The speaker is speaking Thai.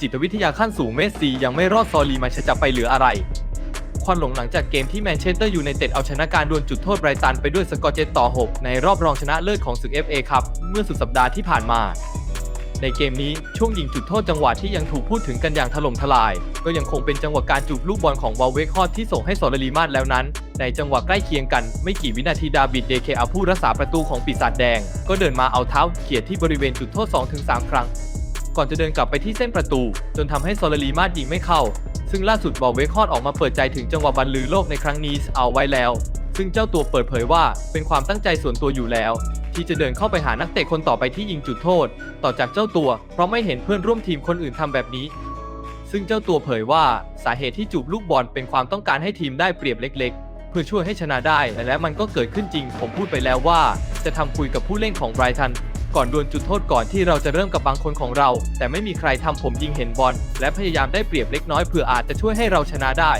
จิตวิทยาขั้นสูงเมสซียังไม่รอดซอลีมาชจะไปเหลืออะไร ควันหลงหลังจากเกมที่แมนเชสเตอร์ยูไนเต็ดเอาชนะการดวลจุดโทษไบรตันไปด้วยสกอร์เจ็ดต่อ 6 ในรอบรองชนะเลิศของศึก FA ครับเมื่อสุดสัปดาห์ที่ผ่านมาในเกมนี้ช่วงยิงจุดโทษจังหวะที่ยังถูกพูดถึงกันอย่างถล่มทลาย ก็ยังคงเป็นจังหวะการจูบลูกบอลของวาลเวคฮอดที่ส่งให้โซลลีมาดแล้วนั้น ในจังหวะใกล้เคียงกันไม่กี่วินาทีดาบิดเดเคอาผู้รักษาประตูของปีศาจแดง ก็เดินมาเอาเท้าเขี่ยที่บริเวณจุดโทษ 2-3 ครั้ง ก่อนจะเดินกลับไปที่เส้นประตู จนทำให้โซลลีมาดยิงไม่เข้า ซึ่งล่าสุดบอลเวคฮอดออกมาเปิดใจถึงจังหวะบรรลือโลกในครั้งนี้เอาไว้แล้ว ซึ่งเจ้าตัวเปิดเผยว่าเป็นความตั้งใจส่วนตัวอยู่แล้ว ที่จะเดินเข้าไปหานักเตะคนต่อไปที่ยิงจุดโทษ ต่อจากเจ้าตัว เพราะไม่เห็นเพื่อนร่วมทีมคนอื่นทำแบบนี้ ซึ่งเจ้าตัวเผยว่าสาเหตุที่จูบลูกบอลเป็นความต้องการให้ทีมได้เปรียบเล็กๆเพื่อช่วยให้ชนะได้และมันก็เกิดขึ้นจริง ผมพูดไปแล้วว่า จะทำคุยกับผู้เล่นของไบรตัน ก่อนดวลจุดโทษก่อนที่เราจะเริ่มกับบางคนของเรา แต่ไม่มีใครทำผมยิงเห็นบอลและพยายามได้เปรียบเล็กน้อยเพื่ออาจจะช่วยให้เราชนะได้